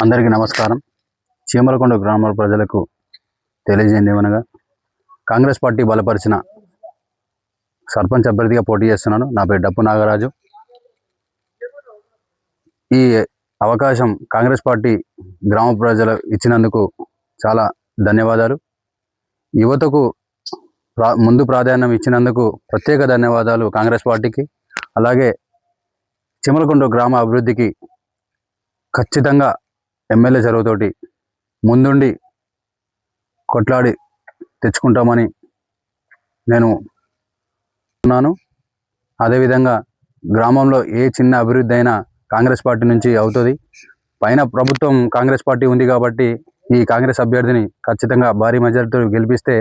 అందరికీ నమస్కారం. చీమలకొండ గ్రామ ప్రజలకు తెలియజేయండి ఏమనగా కాంగ్రెస్ పార్టీ బలపరిచిన సర్పంచ్ అభ్యర్థిగా పోటీ చేస్తున్నాను. నా పేరు డప్పు నాగరాజు. ఈ అవకాశం కాంగ్రెస్ పార్టీ గ్రామ ప్రజలు ఇచ్చినందుకు చాలా ధన్యవాదాలు. యువతకు ప్రా ముందు ప్రాధాన్యం ఇచ్చినందుకు ప్రత్యేక ధన్యవాదాలు కాంగ్రెస్ పార్టీకి. అలాగే చిమలకొండ గ్రామ అభివృద్ధికి ఖచ్చితంగా ఎమ్మెల్యే చొరవతోటి ముందుండి కొట్లాడి తెచ్చుకుంటామని నేను ఉన్నాను అదేవిధంగా గ్రామంలో ఏ చిన్న అభివృద్ధి అయినా కాంగ్రెస్ పార్టీ నుంచి అవుతుంది. పైన ప్రభుత్వం కాంగ్రెస్ పార్టీ ఉంది కాబట్టి ఈ కాంగ్రెస్ అభ్యర్థిని ఖచ్చితంగా భారీ మెజారిటీతో గెలిపిస్తే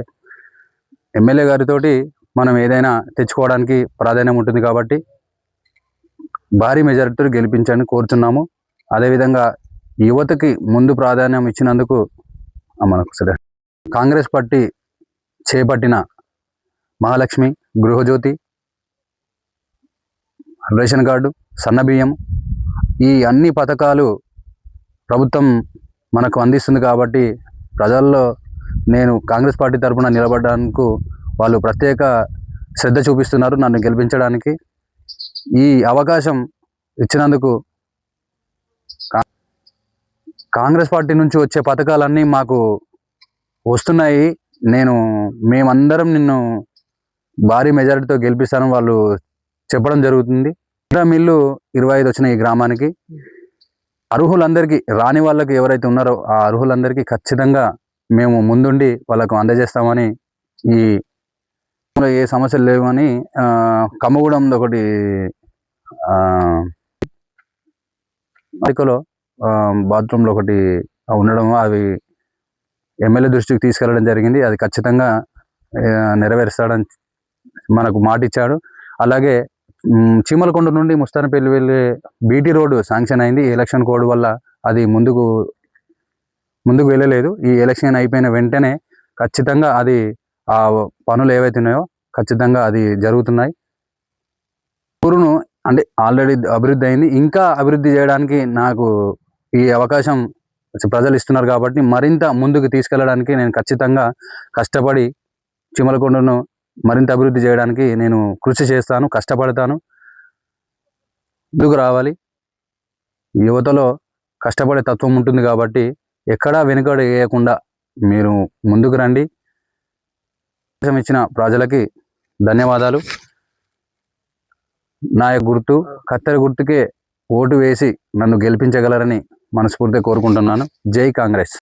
ఎమ్మెల్యే గారితోటి మనం ఏదైనా తెచ్చుకోవడానికి ప్రాధాన్యం ఉంటుంది కాబట్టి భారీ మెజారిటీతో గెలిపించని కోరుతున్నాము అదేవిధంగా యువతకి ముందు ప్రాధాన్యం ఇచ్చినందుకు మనకు సరే. కాంగ్రెస్ పార్టీ చేపట్టిన మహాలక్ష్మి గృహజ్యోతి రేషన్ కార్డు సన్నబియ్యం ఈ అన్ని పథకాలు ప్రభుత్వం మనకు అందిస్తుంది కాబట్టి ప్రజల్లో నేను కాంగ్రెస్ పార్టీ తరఫున నిలబడడానికి వాళ్ళు ప్రత్యేక శ్రద్ధ చూపిస్తున్నారు నన్ను గెలిపించడానికి. ఈ అవకాశం ఇచ్చినందుకు కాంగ్రెస్ పార్టీ నుంచి వచ్చే పథకాలన్నీ మాకు వస్తున్నాయి. నేను మేమందరం నిన్ను భారీ మెజారిటీతో గెలిపిస్తాను వాళ్ళు చెప్పడం జరుగుతుంది. మిల్లు ఇరవై ఐదు వచ్చిన ఈ గ్రామానికి. అర్హులందరికీ రాని వాళ్ళకి ఎవరైతే ఉన్నారో ఆ అర్హులందరికీ ఖచ్చితంగా మేము ముందుండి వాళ్ళకు అందజేస్తామని ఈ ఏ సమస్యలు లేవని ఆ, కమ్మగూడెంలో ఒకటి ఆ, బాత్రూంలో ఒకటి ఉండడం అవి ఎమ్మెల్యే దృష్టికి తీసుకెళ్ళడం జరిగింది. అది ఖచ్చితంగా నెరవేరుస్తాడని మనకు మాట ఇచ్చాడు అలాగే చీమలకొండ నుండి ముస్తానపల్లి వెళ్ళే బీటీ రోడ్డు శాంక్షన్ అయింది. ఎలక్షన్ కోడ్ వల్ల అది ముందుకు ముందుకు వెళ్ళలేదు. ఈ ఎలక్షన్ అయిపోయిన వెంటనే ఖచ్చితంగా అది ఆ పనులు ఏవైతే ఉన్నాయో ఖచ్చితంగా అది జరుగుతున్నాయి. ఊరును అంటే ఆల్రెడీ అభివృద్ధి అయింది. ఇంకా అభివృద్ధి చేయడానికి నాకు ఈ అవకాశం ప్రజలు ఇస్తున్నారు కాబట్టి మరింత ముందుకు తీసుకెళ్ళడానికి నేను ఖచ్చితంగా కష్టపడి చిమలకొండను మరింత అభివృద్ధి చేయడానికి నేను కృషి చేస్తాను కష్టపడతాను. ముందుకు రావాలి. యువతలో కష్టపడే తత్వం ఉంటుంది కాబట్టి ఎక్కడా వెనుకడ వేయకుండా మీరు ముందుకు రండి. ఇచ్చిన ప్రజలకి ధన్యవాదాలు. నా యొక్క గుర్తు కత్తెర గుర్తుకే ఓటు వేసి నన్ను గెలిపించగలరని మనస్ఫూర్తిగా కోరుకుంటున్నాను. జై కాంగ్రెస్.